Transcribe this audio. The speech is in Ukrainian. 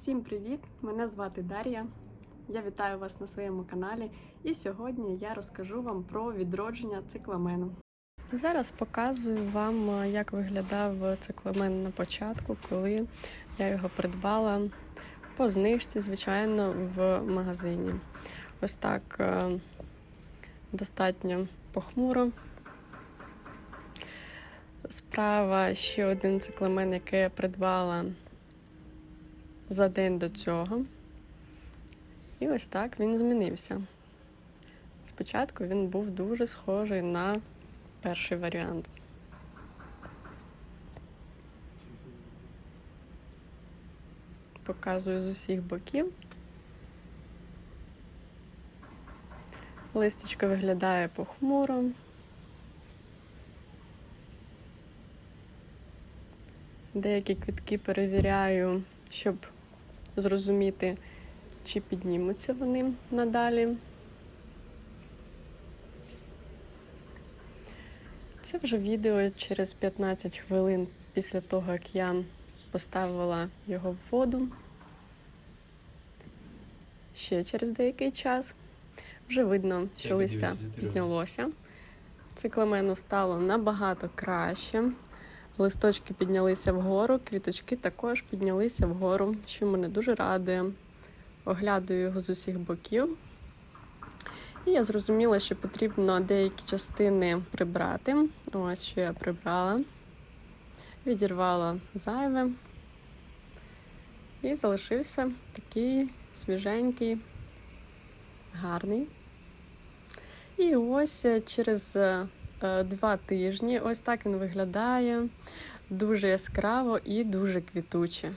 Всім привіт! Мене звати Дар'я. Я вітаю вас на своєму каналі. І сьогодні я розкажу вам про відродження цикламену. Зараз показую вам, е, як виглядав цикламен на початку, коли я його придбала по знижці, звичайно, в магазині. Ось так е, достатньо похмуро. Справа ще один цикламен, який я придбала за день до цього. І ось так він змінився. Спочатку він був дуже схожий на перший варіант. Показую з усіх боків. Листочко виглядає похмуро. Деякі квітки перевіряю, щоб зрозуміти, чи піднімуться вони надалі. Це вже відео через 15 хвилин після того, як я поставила його в воду. Ще через деякий час. Вже видно, що листя піднялося. Цикламену стало набагато краще. Листочки піднялися вгору, квіточки також піднялися вгору, що мене дуже радує. Оглядаю його з усіх боків. І я зрозуміла, що потрібно деякі частини прибрати. Ось що я прибрала. Відірвала зайве. І залишився такий свіженький, гарний. І ось е, через е, два тижні ось так він виглядає. Дуже яскраво і дуже квітуче.